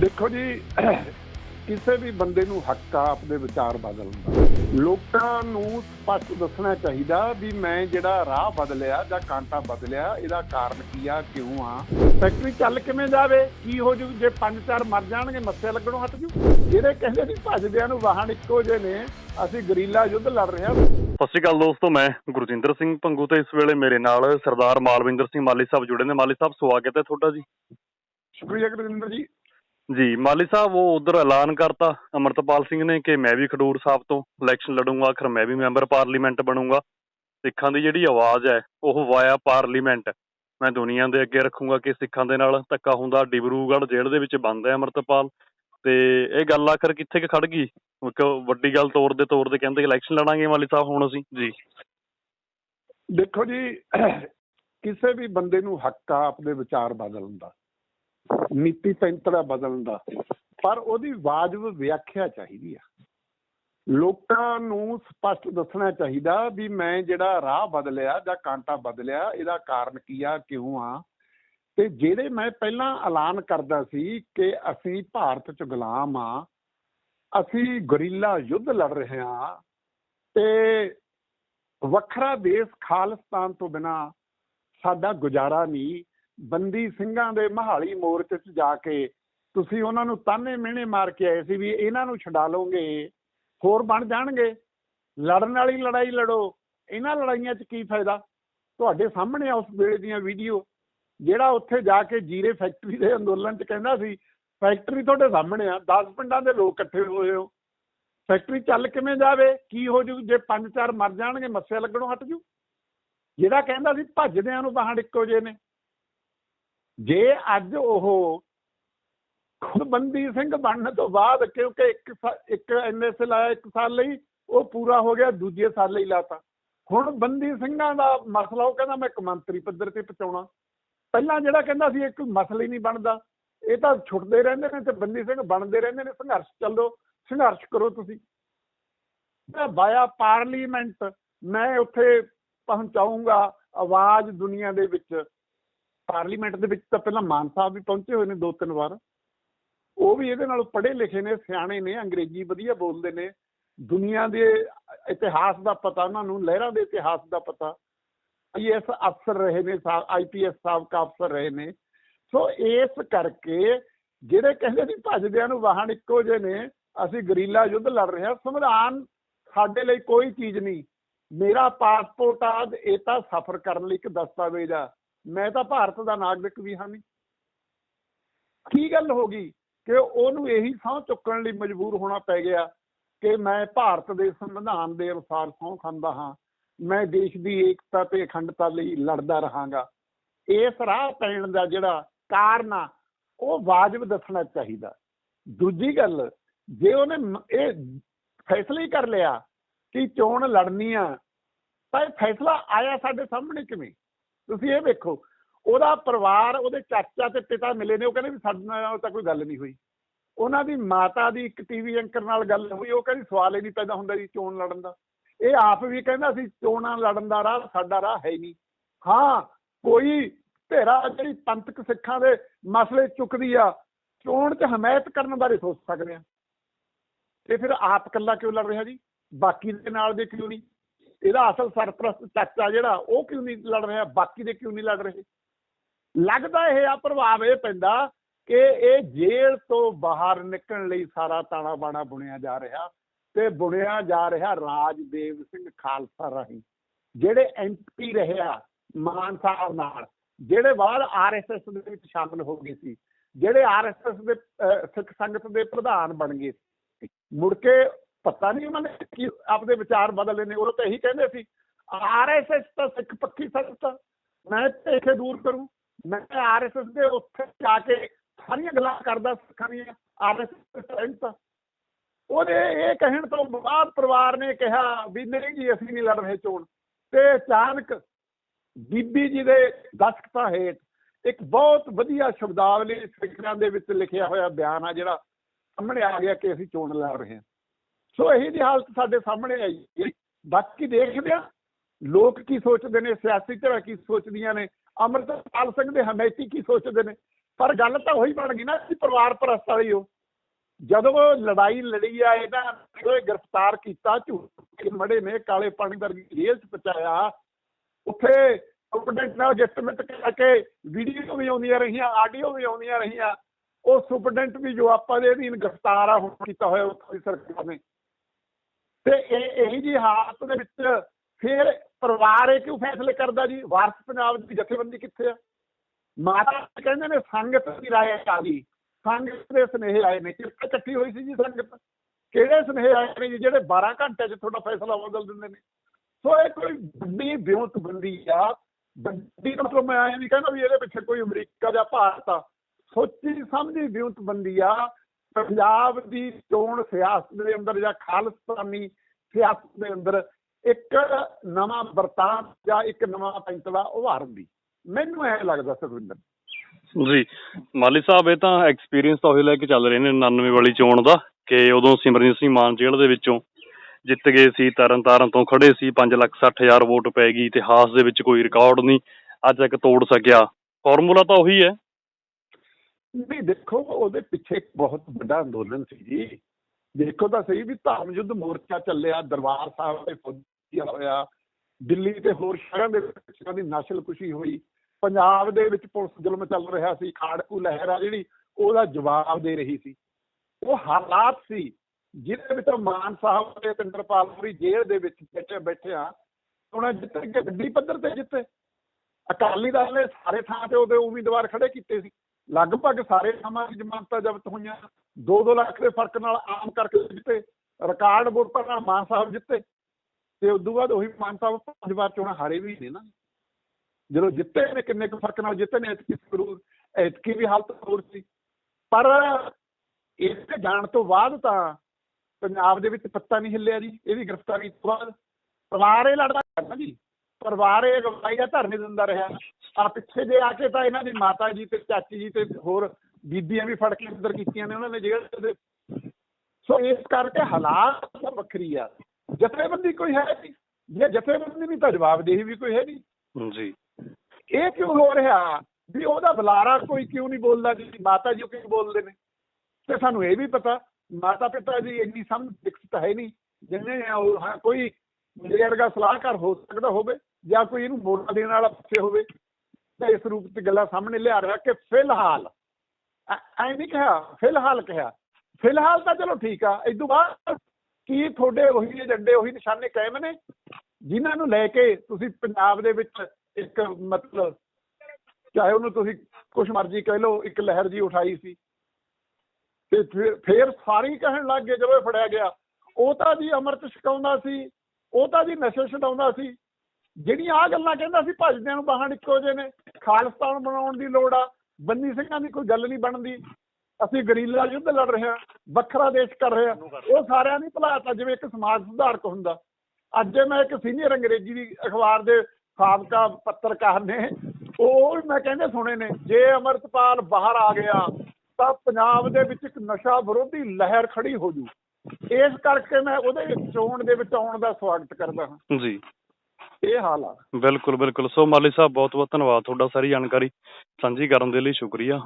ਦੇਖੋ ਜੀ ਕਿਸੇ ਵੀ ਬੰਦੇ ਨੂੰ ਹੱਕ ਆ ਆਪਣੇ ਵਿਚਾਰ ਬਦਲਣ ਦਾ। ਲੋਕਾਂ ਨੂੰ ਸਪਸ਼ਟ ਦੱਸਣਾ ਚਾਹੀਦਾ ਵੀ ਮੈਂ ਜਿਹੜਾ ਰਾਹ ਬਦਲਿਆ ਜਾਂ ਕਾਂਟਾ ਬਦਲਿਆ ਇਹਦਾ ਕਾਰਨ ਕੀ ਆ ਕਿਉਂ ਆ? ਫੈਕਟਰੀ ਚੱਲ ਕਿਵੇਂ ਜਾਵੇ? ਕੀ ਹੋ ਜੂ? ਜੇ ਪੰਜ ਚਾਰ ਮਰ ਜਾਣਗੇ ਮੱਸੇ ਲੱਗਣੋਂ ਹਟ ਜੂ? ਜਿਹੜੇ ਕਹਿੰਦੇ ਨਹੀਂ ਭੱਜਦਿਆਂ ਨੂੰ ਵਾਹਣ ਇੱਕੋ ਜਿਹੇ ਨੇ ਅਸੀਂ ਗਰੀਲਾ ਯੁੱਧ ਲੜ ਰਹੇ ਹਾਂ। ਸਤਿ ਸ਼੍ਰੀ ਅਕਾਲ ਦੋਸਤੋ ਮੈਂ ਗੁਰਜਿੰਦਰ ਸਿੰਘ ਭੰਗੂ ਤੇ ਇਸ ਵੇਲੇ ਮੇਰੇ ਨਾਲ ਸਰਦਾਰ ਮਾਲਵਿੰਦਰ ਸਿੰਘ ਮਾਲੀ ਸਾਹਿਬ ਜੁੜੇ ਨੇ। ਮਾਲੀ ਸਾਹਿਬ ਸਵਾਗਤ ਹੈ ਤੁਹਾਡਾ ਜੀ। ਸ਼ੁਕਰੀਆ ਗੁਰਜਿੰਦਰ ਜੀ। ਜੀ, ਮਾਲੀ ਸਾਹਿਬ, ਉਹ ਉਧਰ ਐਲਾਨ ਕਰਤਾ ਅਮਰਤਪਾਲ ਸਿੰਘ ਨੇ ਕਿ ਮੈਂ ਵੀ ਖਡੂਰ ਸਾਹਿਬ ਤੋਂ ਇਲੈਕਸ਼ਨ ਲੜੂੰਗਾ, ਆਖਰ ਮੈਂ ਵੀ ਮੈਂਬਰ ਪਾਰਲੀਮੈਂਟ ਬਣੂੰਗਾ। ਸਿੱਖਾਂ ਦੀ ਜਿਹੜੀ ਆਵਾਜ਼ ਹੈ, ਉਹ ਵਾਇਆ ਪਾਰਲੀਮੈਂਟ। ਮੈਂ ਦੁਨੀਆ ਦੇ ਅੱਗੇ ਰੱਖੂੰਗਾ ਕਿ ਸਿੱਖਾਂ ਦੇ ਨਾਲ ਧੱਕਾ ਹੁੰਦਾ, ਡਿਬਰੂਗੜ੍ਹ ਜੇਲ੍ਹ ਦੇ ਵਿੱਚ ਬੰਦ ਹੈ ਅਮਰਤਪਾਲ। ਤੇ ਇਹ ਗੱਲ ਆਖਰ ਕਿੱਥੇ ਕਿ ਖੜ ਗਈ? ਇੱਕ ਵੱਡੀ ਗੱਲ ਤੌਰ ਦੇ ਤੌਰ ਦੇ ਕਹਿੰਦੇ ਇਲੈਕਸ਼ਨ ਲੜਾਂਗੇ ਮਾਲੀ ਸਾਹਿਬ ਹੁਣ ਅਸੀਂ। ਜੀ। ਦੇਖੋ ਜੀ, ਕਿਸੇ ਵੀ ਬੰਦੇ ਨੂੰ ਹੱਕ ਆ ਆਪਣੇ ਵਿਚਾਰ ਬਦਲਣ ਦਾ। ਨੀਤੀ ਤੰਤਰਾ ਬਦਲਣ ਦਾ। ਪਰ ਉਹਦੀ ਵਾਜਬ ਵਿਆਖਿਆ ਚਾਹੀਦੀ ਆ। ਲੋਕਾਂ ਨੂੰ ਸਪਸ਼ਟ ਦੱਸਣਾ ਚਾਹੀਦਾ ਵੀ ਮੈਂ ਜਿਹੜਾ ਰਾਹ ਬਦਲਿਆ ਜਾਂ ਕਾਂਟਾ ਬਦਲਿਆ, ਇਹਦਾ ਕਾਰਨ ਕੀ ਆ, ਕਿਉਂ ਆ? ਤੇ ਜਿਹੜੇ ਮੈਂ ਪਹਿਲਾਂ ਐਲਾਨ ਕਰਦਾ ਸੀ ਕਿ ਅਸੀਂ ਭਾਰਤ 'ਚ ਗੁਲਾਮ ਆ, ਅਸੀਂ ਗਰੀਲਾ ਯੁੱਧ ਲੜ ਰਹੇ ਹਾਂ ਤੇ ਵੱਖਰਾ ਦੇਸ਼ ਖਾਲਿਸਤਾਨ ਤੋਂ ਬਿਨਾ ਸਾਡਾ ਗੁਜ਼ਾਰਾ ਨਹੀਂ ਬੰਦੀ ਸਿੰਘਾਂ ਦੇ ਮਹਾਲੀ ਮੋਰਚੇ 'ਚ ਜਾ ਕੇ ਤੁਸੀਂ ਉਹਨਾਂ ਨੂੰ ਤਾਨੇ ਮਿਹਣੇ ਮਾਰ ਕੇ ਆਏ ਸੀ ਵੀ ਇਹਨਾਂ ਨੂੰ ਛਡਾ ਲਓਗੇ, ਹੋਰ ਬਣ ਜਾਣਗੇ। ਲੜਨ ਵਾਲੀ ਲੜਾਈ ਲੜੋ, ਇਹਨਾਂ ਲੜਾਈਆਂ 'ਚ ਕੀ ਫਾਇਦਾ? ਤੁਹਾਡੇ ਸਾਹਮਣੇ ਆ ਉਸ ਵੇਲੇ ਦੀਆਂ ਵੀਡੀਓ। ਜਿਹੜਾ ਉੱਥੇ ਜਾ ਕੇ ਜੀਰੇ ਫੈਕਟਰੀ ਦੇ ਅੰਦੋਲਨ 'ਚ ਕਹਿੰਦਾ ਸੀ, ਫੈਕਟਰੀ ਤੁਹਾਡੇ ਸਾਹਮਣੇ ਆ 10 ਪਿੰਡਾਂ ਦੇ ਲੋਕ ਇਕੱਠੇ ਹੋਏ ਹੋ। ਫੈਕਟਰੀ ਚੱਲ ਕਿਵੇਂ ਜਾਵੇ? ਕੀ ਹੋ ਜੂ? ਜੇ ਪੰਜ ਚਾਰ ਮਰ ਜਾਣਗੇ, ਮੱਸਿਆ ਲੱਗਣੋਂ ਹਟ ਜੂ? ਜਿਹੜਾ ਕਹਿੰਦਾ ਸੀ, ਭੱਜਦਿਆਂ ਨੂੰ ਬਾਹਰ ਇੱਕੋ ਜੇ ਨੇ। ਜੇ ਅੱਜ ਉਹ ਖੁਦ ਬੰਦੀ ਸਿੰਘ ਬਣਨ ਤੋਂ ਬਾਅਦ ਕਿਉਂਕਿ ਇੱਕ ਇੱਕ ਐਨਐਸ ਲਾਇਆ ਇੱਕ ਸਾਲ ਲਈ, ਉਹ ਪੂਰਾ ਹੋ ਗਿਆ, ਦੂਜੇ ਸਾਲ ਲਈ ਲਾਤਾ। ਹੁਣ ਬੰਦੀ ਸਿੰਘਾਂ ਦਾ ਮਸਲਾ, ਉਹ ਕਹਿੰਦਾ ਮੈਂ ਇੱਕ ਮੰਤਰੀ ਪੱਧਰ ਤੇ ਪਹੁੰਚਾਉਣਾ। ਪਹਿਲਾਂ ਜਿਹੜਾ ਕਹਿੰਦਾ ਸੀ, ਇੱਕ ਮਸਲਾ ਹੀ ਨਹੀਂ ਬਣਦਾ। ਇਹ ਤਾਂ ਛੁੱਟਦੇ ਰਹਿੰਦੇ ਨੇ ਤੇ ਬੰਦੀ ਸਿੰਘ ਬਣਦੇ ਰਹਿੰਦੇ ਨੇ। ਸੰਘਰਸ਼ ਚੱਲੋ, ਸੰਘਰਸ਼ ਕਰੋ ਤੁਸੀਂ। ਬਾਇਆ ਪਾਰਲੀਮੈਂਟ, ਮੈਂ ਉੱਥੇ ਪਹੁੰਚਾਉਂਗਾ ਆਵਾਜ਼ ਦੁਨੀਆ ਦੇ ਵਿੱਚ। ਪਾਰਲੀਮੈਂਟ ਦੇ ਵਿੱਚ ਤਾਂ ਪਹਿਲਾਂ ਮਾਨ ਸਾਹਿਬ ਵੀ ਪਹੁੰਚੇ ਹੋਏ ਨੇ ਦੋ ਤਿੰਨ ਵਾਰ। ਉਹ ਵੀ ਇਹਦੇ ਨਾਲ ਪੜ੍ਹੇ ਲਿਖੇ ਨੇ, ਸਿਆਣੇ ਨੇ, ਅੰਗਰੇਜ਼ੀ ਵਧੀਆ ਬੋਲਦੇ ਨੇ। ਦੁਨੀਆ ਦੇ ਇਤਿਹਾਸ ਦਾ ਪਤਾ, ਉਹਨਾਂ ਨੂੰ ਲਹਿਰਾਂ ਦੇ ਇਤਿਹਾਸ ਦਾ ਪਤਾ। ਆਈਐਸ ਅਫਸਰ ਰਹੇ ਨੇ ਆਈਪੀਐਸ ਸਾਬਕਾ ਅਫਸਰ ਰਹੇ ਨੇ। ਸੋ ਇਸ ਕਰਕੇ ਜਿਹੜੇ ਕਹਿੰਦੇ ਸੀ ਭੱਜਦਿਆਂ ਨੂੰ ਵਾਹਣ ਇੱਕੋ ਜਿਹੇ ਨੇ, ਅਸੀਂ ਗਰੀਲਾ ਯੁੱਧ ਲੜ ਰਹੇ ਹਾਂ। ਸੰਵਿਧਾਨ ਸਾਡੇ ਲਈ ਕੋਈ ਚੀਜ਼ ਨਹੀਂ। ਮੇਰਾ ਪਾਸਪੋਰਟ ਆ, ਇਹ ਤਾਂ ਸਫ਼ਰ ਕਰਨ ਲਈ ਇੱਕ ਦਸਤਾਵੇਜ਼ ਆ। ਮੈਂ ਤਾਂ ਭਾਰਤ ਦਾ ਨਾਗਰਿਕ ਵੀ ਹਾਂ ਨਹੀਂ ਕੀ ਗੱਲ ਹੋ ਗਈ ਕਿ ਉਹਨੂੰ ਇਹੀ ਸਹੁੰ ਚੁੱਕਣ ਲਈ ਮਜਬੂਰ ਹੋਣਾ ਪੈ ਗਿਆ ਕਿ ਮੈਂ ਭਾਰਤ ਦੇ ਸੰਵਿਧਾਨ ਦੇ ਅਨੁਸਾਰ ਸਹੁੰ ਖਾਂਦਾ ਹਾਂ, ਮੈਂ ਦੇਸ਼ ਦੀ ਏਕਤਾ ਤੇ ਅਖੰਡਤਾ ਲਈ ਲੜਦਾ ਰਹਾਂਗਾ। ਇਸ ਰਾਹ ਪੈਣ ਦਾ ਜਿਹੜਾ ਕਾਰਨ ਆ, ਉਹ ਵਾਜਬ ਦੱਸਣਾ ਚਾਹੀਦਾ। ਦੂਜੀ ਗੱਲ, ਜੇ ਉਹਨੇ ਇਹ ਫੈਸਲਾ ਹੀ ਕਰ ਲਿਆ ਕਿ ਚੋਣ ਲੜਨੀ ਆ, ਤਾਂ ਇਹ ਫੈਸਲਾ ਆਇਆ ਸਾਡੇ ਸਾਹਮਣੇ ਕਿਵੇਂ? ਤੁਸੀਂ ਇਹ ਵੇਖੋ, ਉਹਦਾ ਪਰਿਵਾਰ, ਉਹਦੇ ਚਾਚਾ ਤੇ ਪਿਤਾ ਮਿਲੇ ਨੇ, ਉਹ ਕਹਿੰਦੇ ਵੀ ਸਾਡੇ ਨਾਲ ਤਾਂ ਕੋਈ ਗੱਲ ਨਹੀਂ ਹੋਈ। ਉਹਨਾਂ ਦੀ ਮਾਤਾ ਦੀ ਇੱਕ ਟੀਵੀ ਐਂਕਰ ਨਾਲ ਗੱਲ ਹੋਈ, ਉਹ ਕਹਿੰਦੀ ਸਵਾਲ ਹੀ ਨਹੀਂ ਪੈਦਾ ਹੁੰਦਾ ਜੀ ਚੋਣ ਲੜਨ ਦਾ। ਇਹ ਆਪ ਵੀ ਕਹਿੰਦਾ ਸੀ ਚੋਣਾਂ ਲੜਨ ਦਾ ਰਾਹ, ਸਾਡਾ ਰਾਹ ਹੈ ਨਹੀਂ। ਹਾਂ, ਕੋਈ ਧੇਰਾ ਜਿਹੜੀ ਪੰਥਕ ਸਿੱਖਾਂ ਦੇ ਮਸਲੇ ਚੁੱਕਦੀ ਆ, ਚੋਣ 'ਚ ਹਮਾਇਤ ਕਰਨ ਬਾਰੇ ਸੋਚ ਸਕਦੇ ਆ। ਤੇ ਫਿਰ ਆਪ ਇਕੱਲਾ ਕਿਉਂ ਲੜ ਰਿਹਾ ਜੀ? ਬਾਕੀ ਦੇ ਨਾਲ ਦੇ ਕਿਉਂ ਨਹੀਂ ਇਹਦਾ ਅਸਲ ਸਰਪ੍ਰਸਤ ਚਾਚਾ ਜਿਹੜਾ, ਉਹ ਕਿਉਂ ਨਹੀਂ ਲੜ ਰਿਹਾ? ਬਾਕੀ ਦੇ ਕਿਉਂ ਨਹੀਂ ਲੜ ਰਹੇ? ਲੱਗਦਾ ਇਹ ਆ ਪ੍ਰਭਾਵ ਇਹ ਪੈਂਦਾ ਕਿ ਇਹ ਜੇਲ੍ਹ ਤੋਂ ਬਾਹਰ ਨਿਕਲਣ ਲਈ ਸਾਰਾ ਤਾਣਾ ਬਾਣਾ ਬੁਣਿਆ ਜਾ ਰਿਹਾ ਤੇ ਬੁਣਿਆ ਜਾ ਰਿਹਾ ਰਾਜਦੇਵ ਸਿੰਘ ਖਾਲਸਾ ਰਾਹੀਂ, ਜਿਹੜੇ ਐਮਪੀ ਰਹਿਆ ਮਾਨ ਸਾਹਿਬ ਨਾਲ, ਜਿਹੜੇ ਬਾਅਦ ਆਰਐਸਐਸ ਦੇ ਵਿੱਚ ਸ਼ਾਮਲ ਹੋ ਗਏ ਸੀ, ਜਿਹੜੇ ਆਰਐਸਐਸ ਦੇ ਸਿੱਖ ਸੰਗਤ ਦੇ ਪ੍ਰਧਾਨ ਬਣ ਗਏ ਸੀ। ਮੁੜ ਕੇ ਪਤਾ ਨਹੀਂ ਉਹਨਾਂ ਨੇ ਕੀ ਆਪਦੇ ਵਿਚਾਰ ਬਦਲੇ ਨੇ, ਉਹ ਤਾਂ ਇਹੀ ਕਹਿੰਦੇ ਸੀ ਆਰਐਸਐਸ ਤਾਂ ਸਿੱਖ ਪੱਖੀ ਸੰਗਤ ਆ। ਮੈਂ ਭੇਖੇ ਦੂਰ ਕਰੂੰ, ਮੈਂ ਆਰਐਸਐਸ ਦੇ ਉੱਥੇ ਜਾ ਕੇ ਸਾਰੀਆਂ ਗੱਲਾਂ ਕਰਦਾ ਸਿੱਖਾਂ ਦੀਆਂ ਆਰਐਸਐਸ ਸਹਿਮਤ ਉਹਦੇ ਇਹ ਕਹਿਣ ਤੋਂ ਬਾਅਦ ਪਰਿਵਾਰ ਨੇ ਕਿਹਾ ਵੀ ਨਹੀਂ ਜੀ, ਅਸੀਂ ਨਹੀਂ ਲੜ ਰਹੇ ਚੋਣ ਤੇ ਅਚਾਨਕ ਬੀਬੀ ਜੀ ਦੇ ਦਸਖਤਾਂ ਹੇਠ ਇੱਕ ਬਹੁਤ ਵਧੀਆ ਸ਼ਬਦਾਵਲੀ ਸਿੱਖਾਂ ਦੇ ਵਿੱਚ ਲਿਖਿਆ ਹੋਇਆ ਬਿਆਨ ਆ ਜਿਹੜਾ ਸਾਹਮਣੇ ਆ ਗਿਆ ਕਿ ਅਸੀਂ ਚੋਣ ਲੜ ਰਹੇ ਹਾਂ ਸੋ ਇਹੀ ਦੀ ਹਾਲਤ ਸਾਡੇ ਸਾਹਮਣੇ ਆਈ ਹੈ। ਬਾਕੀ ਦੇਖਦੇ ਆ ਲੋਕ ਕੀ ਸੋਚਦੇ ਨੇ, ਸਿਆਸੀ ਧਿਰਾਂ ਕੀ ਸੋਚਦੀਆਂ ਨੇ ਅਮਰਤਪਾਲ ਸਿੰਘ ਦੇ ਹਮੈਤੀ ਕੀ ਸੋਚਦੇ ਨੇ। ਪਰ ਗੱਲ ਤਾਂ ਉਹੀ ਬਣ ਗਈ ਨਾ ਕਿ ਪਰਿਵਾਰ ਪ੍ਰਸਤ ਵਾਲੀ ਉਹ। ਜਦੋਂ ਉਹ ਲੜਾਈ ਲੜੀ ਆ, ਇਹਨਾਂ ਉਹ ਗ੍ਰਿਫਤਾਰ ਕੀਤਾ, ਝੂਠ ਮੜੇ ਨੇ, ਕਾਲੇ ਪਾਣੀ ਵਰਗੀ ਜੇਲ੍ਹ ਚ ਪਹੁੰਚਾਇਆ। ਉੱਥੇ ਸੁਪਰਡੈਂਟ ਨਾਲ ਜਸਟਮੈਂਟ ਕਰਕੇ ਵੀਡੀਓ ਵੀ ਆਉਂਦੀਆਂ ਰਹੀਆਂ, ਆਡੀਓ ਵੀ ਆਉਂਦੀਆਂ ਰਹੀਆਂ। ਉਹ ਸੁਪਰਡੈਂਟ ਵੀ ਜੋ ਆਪਾਂ ਦੇ ਅਧੀਨ ਗ੍ਰਿਫਤਾਰ ਆ, ਹੁਣ ਕੀਤਾ ਹੋਇਆ ਉੱਥੋਂ ਦੀ ਸਰਕਾਰ ਨੇ। ਤੇ ਇਹ ਇਹੀ ਜੀ ਹਾਲਤ ਦੇ ਵਿੱਚ ਫਿਰ ਪਰਿਵਾਰ ਇਹ ਕਿਉਂ ਫੈਸਲੇ ਕਰਦਾ ਜੀ? ਵਾਰਸ ਪੰਜਾਬ ਦੀ ਜਥੇਬੰਦੀ ਕਿੱਥੇ ਆ? ਮਾਤਾ ਕਹਿੰਦੇ ਨੇ ਸੰਗਤ ਦੀ ਰਾਏ ਆ ਗਈ। ਸੰਗਤ ਦੇ ਸੁਨੇਹੇ ਆਏ ਨੇ। ਕਿਰਕ ਇਕੱਠੀ ਹੋਈ ਸੀ ਜੀ ਸੰਗਤ। ਕਿਹੜੇ ਸੁਨੇਹੇ ਆਏ ਨੇ ਜੀ? ਜਿਹੜੇ 12 ਘੰਟੇ 'ਚ ਤੁਹਾਡਾ ਫੈਸਲਾ ਬਦਲ ਦਿੰਦੇ ਨੇ। ਸੋ ਇਹ ਕੋਈ ਵੱਡੀ ਵਿਉਂਤਬੰਦੀ ਆ। ਵੱਡੀ ਮਤਲਬ ਮੈਂ ਆਇਆ ਨਹੀਂ ਕਹਿੰਦਾ ਵੀ ਇਹਦੇ ਪਿੱਛੇ ਕੋਈ ਅਮਰੀਕਾ ਜਾਂ ਭਾਰਤ ਆ। ਸੋਚੀ ਸਮਝੀ ਵਿਉਂਤਬੰਦੀ ਆ। ਪੰਜਾਬ ਦੀ ਚੋਣ ਸਿਆਸਤ ਦੇ ਅੰਦਰ ਜਾਂ ਖਾਲਿਸਤਾਨੀ ਸਿਆਸਤ ਦੇ ਅੰਦਰ ਇੱਕ ਨਵਾਂ ਵਰਤਾਂ ਜਾਂ ਇੱਕ ਨਵਾਂ ਪੈਂਤੜਾ ਉਭਾਰਨ ਮੈਨੂੰ ਐ ਲੱਗਦਾ ਸੁਖਵਿੰਦਰ। ਜੀ, ਮਾਲੀ ਸਾਹਿਬ, ਇਹ ਤਾਂ ਐਕਸਪੀਰੀਅੰਸ ਤਾਂ ਉਹੀ ਲੈ ਕੇ ਚੱਲ ਰਹੇ ਨੇ 99 ਵਾਲੀ ਚੋਣ ਦਾ ਕਿ ਉਦੋਂ ਸਿਮਰਨਜੀਤ ਸਿੰਘ ਮਾਨ ਜੇਲ੍ਹ ਦੇ ਵਿੱਚੋਂ ਜਿੱਤ ਗਏ ਸੀ, ਤਰਨ ਤਾਰਨ ਤੋਂ ਖੜੇ ਸੀ 5 ਲੱਖ 60 ਹਜ਼ਾਰ ਵੋਟ ਪੈ ਗਈ, ਇਤਿਹਾਸ ਦੇ ਵਿੱਚ ਕੋਈ ਰਿਕਾਰਡ ਨਹੀਂ, ਅੱਜ ਤੱਕ ਤੋੜ ਸਕਿਆ। ਫਾਰਮੂਲਾ ਤਾਂ ਉਹੀ ਹੈ ਨਹੀਂ ਦੇਖੋ, ਉਹਦੇ ਪਿੱਛੇ ਬਹੁਤ ਵੱਡਾ ਅੰਦੋਲਨ ਸੀ ਜੀ। ਦੇਖੋ ਤਾਂ ਸਹੀ ਵੀ ਧਰਮ ਯੁੱਧ ਮੋਰਚਾ ਚੱਲਿਆ, ਦਰਬਾਰ ਸਾਹਿਬ ਤੇ ਫੌਜੀਆ ਹੋਇਆ, ਦਿੱਲੀ ਤੇ ਹੋਰ ਸ਼ਹਿਰਾਂ ਦੇ ਵਿੱਚ ਉਹਦੀ ਨਸਲਕੁਸ਼ੀ ਹੋਈ। ਪੰਜਾਬ ਦੇ ਵਿੱਚ ਪੁਲਿਸ ਜ਼ੁਲਮ ਚੱਲ ਰਿਹਾ ਸੀ, ਖਾੜਕੂ ਲਹਿਰ ਆ ਜਿਹੜੀ, ਉਹਦਾ ਜਵਾਬ ਦੇ ਰਹੀ ਸੀ। ਉਹ ਹਾਲਾਤ ਸੀ, ਜਿਹਦੇ ਵਿੱਚ ਮਾਨ ਸਾਹਿਬ ਤੇ ਪਿੰਦਰਪਾਲ ਜੇਲ੍ਹ ਦੇ ਵਿੱਚ ਬੈਠੇ ਬੈਠੇ ਉਹਨਾਂ ਜਿੱਤੇ ਗੱਡੀ ਪੱਧਰ ਤੇ ਜਿੱਤੇ ਅਕਾਲੀ ਦਲ ਨੇ ਸਾਰੇ ਥਾਂ ਤੇ ਉਹਦੇ ਉਮੀਦਵਾਰ ਖੜੇ ਕੀਤੇ ਸੀ। ਲਗਭਗ ਸਾਰੇ ਥਾਵਾਂ ਦੀ ਜ਼ਮਾਨਤਾਂ ਜ਼ਬਤ ਹੋਈਆਂ। 2-2 ਲੱਖ ਦੇ ਫ਼ਰਕ ਨਾਲ ਆਮ ਕਰਕੇ ਜਿੱਤੇ, ਰਿਕਾਰਡ ਵੋਟਾਂ ਨਾਲ ਮਾਨ ਸਾਹਿਬ ਜਿੱਤੇ। ਤੇ ਉਸ ਤੋਂ ਬਾਅਦ ਉਹੀ ਮਾਨ ਸਾਹਿਬ ਪੰਜ ਵਾਰ ਚੋਣਾਂ ਹਾਰੇ ਵੀ ਨੇ ਨਾ। ਜਦੋਂ ਜਿੱਤੇ ਨੇ, ਕਿੰਨੇ ਕੁ ਫ਼ਰਕ ਨਾਲ ਜਿੱਤੇ ਨੇ, ਐਤਕੀ ਜ਼ਰੂਰ, ਐਤਕੀ ਵੀ ਹਾਲਤ ਹੋਰ ਸੀ। ਪਰ ਇੱਥੇ ਜਾਣ ਤੋਂ ਬਾਅਦ ਤਾਂ ਪੰਜਾਬ ਦੇ ਵਿੱਚ ਪੱਤਾ ਨਹੀਂ ਹਿੱਲਿਆ ਜੀ ਇਹਦੀ ਗ੍ਰਿਫਤਾਰੀ ਤੋਂ ਬਾਅਦ। ਪਰਿਵਾਰ ਇਹ ਲੜਦਾ ਕਰਨਾ ਜੀ। ਪਰਿਵਾਰ ਇਹ ਗਵਾਈ ਦਾ ਧਰਨੇ ਦਿੰਦਾ ਰਿਹਾ। ਆ ਪਿੱਛੇ ਜੇ ਆ ਕੇ ਤਾਂ ਇਹਨਾਂ ਦੀ ਮਾਤਾ ਜੀ ਤੇ ਚਾਚੀ ਜੀ ਤੇ ਹੋਰ ਬੀਬੀਆਂ ਵੀ ਫੜ ਕੇ ਅੰਦਰ ਕੀਤੀਆਂ ਨੇ ਉਹਨਾਂ ਨੇ ਜੇਲ੍ਹ ਦੇ ਸੋ ਇਸ ਕਰਕੇ ਹਾਲਾਤ ਤਾਂ ਵੱਖਰੀ ਆ। ਜਥੇਬੰਦੀ ਕੋਈ ਹੈ ਨਹੀਂ। ਜੇ ਜਥੇਬੰਦੀ ਨਹੀਂ ਤਾਂ ਜਵਾਬਦੇਹੀ ਵੀ ਕੋਈ ਹੈ ਨਹੀਂ। ਜੀ। ਇਹ ਕਿਉਂ ਹੋ ਰਿਹਾ ਵੀ ਉਹਦਾ ਬੁਲਾਰਾ ਕੋਈ ਕਿਉਂ ਨਹੀਂ ਬੋਲਦਾ ਜੀ ਮਾਤਾ ਜੀ ਕਿਉਂ ਬੋਲਦੇ ਨੇ? ਤੇ ਸਾਨੂੰ ਇਹ ਵੀ ਪਤਾ ਮਾਤਾ ਪਿਤਾ ਦੀ ਇੰਨੀ ਸਮਝ ਵਿਕਸਿਤ ਹੈ ਨਹੀਂ ਜਿੰਨੇ ਕੋਈ ਮੇਰੇ ਵਰਗਾ ਸਲਾਹਕਾਰ ਹੋ ਸਕਦਾ ਹੋਵੇ ਜਾਂ ਕੋਈ ਇਹਨੂੰ ਮੋੜਾ ਦੇਣ ਵਾਲਾ ਪਿੱਛੇ ਹੋਵੇ। ਤਾਂ ਇਸ ਰੂਪ ਚ ਗੱਲਾਂ ਸਾਹਮਣੇ ਲਿਆ ਰਿਹਾ ਕਿ ਫਿਲਹਾਲ, ਐ, ਐਂ ਨਹੀਂ ਕਿਹਾ, ਫਿਲਹਾਲ ਕਿਹਾ। ਫਿਲਹਾਲ ਤਾਂ ਚਲੋ ਠੀਕ ਆ, ਇਸ ਤੋਂ ਬਾਅਦ ਕੀ ਤੁਹਾਡੇ ਉਹੀ ਏਜੰਡੇ, ਉਹੀ ਨਿਸ਼ਾਨੇ ਕਾਇਮ ਨੇ? ਜਿਨ੍ਹਾਂ ਨੂੰ ਲੈ ਕੇ ਤੁਸੀਂ ਪੰਜਾਬ ਦੇ ਵਿੱਚ ਇੱਕ ਮਤਲਬ, ਚਾਹੇ ਉਹਨੂੰ ਤੁਸੀਂ ਕੁਛ ਮਰਜ਼ੀ ਕਹਿ ਲਓ, ਇੱਕ ਲਹਿਰ ਜੀ ਉਠਾਈ ਸੀ। ਤੇ ਫਿਰ, ਫੇਰ ਸਾਰੇ ਕਹਿਣ ਲੱਗ ਗਏ ਜਦੋਂ ਇਹ ਫੜਿਆ ਗਿਆ। ਉਹ ਤਾਂ ਜੀ ਅੰਮ੍ਰਿਤ ਛਕਾਉਂਦਾ ਸੀ, ਉਹ ਤਾਂ ਜੀ ਨਸ਼ੇ ਛਡਾਉਂਦਾ ਸੀ। ਜਿਹੜੀਆਂ ਆ ਗੱਲਾਂ ਕਹਿੰਦਾ ਸੀ, ਭੱਜਦਿਆਂ ਨੂੰ ਬਾਹਾਂ ਇੱਕੋ ਜਿਹੇ ਨੇ। ਖਾਲਿਸਤਾਨ ਬਣਾਉਣ ਦੀ ਲੋੜ ਆ ਬੰਨੀ ਸਿੰਘਾਂ ਦੀ ਕੋਈ ਗੱਲ ਨਹੀਂ ਬਣਦੀ। ਅਸੀਂ ਗਰੀਲਾ ਯੁੱਧ ਲੜ ਰਹੇ ਹਾਂ ਵੱਖਰਾ ਦੇਸ਼ ਕਰ ਰਹੇ ਹਾਂ। ਉਹ ਸਾਰਿਆਂ ਦੀ ਭਲਾਤਾ ਜਿਵੇਂ ਇੱਕ ਸਮਾਜ ਸੁਧਾਰਕ ਹੁੰਦਾ। ਅੱਜ ਮੈਂ ਇੱਕ ਸੀਨੀਅਰ ਅੰਗਰੇਜ਼ੀ ਦੀ ਅਖਬਾਰ ਦੇ ਸਾਬਕਾ ਪੱਤਰਕਾਰ ਨੇ ਉਹ ਮੈਂ ਕਹਿੰਦੇ ਸੁਣੇ ਨੇ ਜੇ ਅਮਰਤਪਾਲ ਬਾਹਰ ਆ ਗਿਆ ਤਾਂ ਪੰਜਾਬ ਦੇ ਵਿੱਚ ਇੱਕ ਨਸ਼ਾ ਵਿਰੋਧੀ ਲਹਿਰ ਖੜੀ ਹੋ ਜੂ। ਇਸ ਕਰਕੇ ਮੈਂ ਉਹਦੇ ਚੋਣ ਦੇ ਵਿੱਚ ਆਉਣ ਦਾ ਸਵਾਗਤ ਕਰਦਾ ਹਾਂ। ਜੀ। ਇਹ ਹਾਲ ਆ। ਬਿਲਕੁਲ ਬਿਲਕੁਲ। ਸੋ ਮਾਲੀ ਸਾਹਿਬ ਬਹੁਤ ਬਹੁਤ ਧੰਨਵਾਦ। ਤੁਹਾਡਾ ਸਾਰੀ ਜਾਣਕਾਰੀ ਸਾਂਝੀ ਕਰਨ ਦੇ ਲਈ ਸ਼ੁਕਰੀਆ।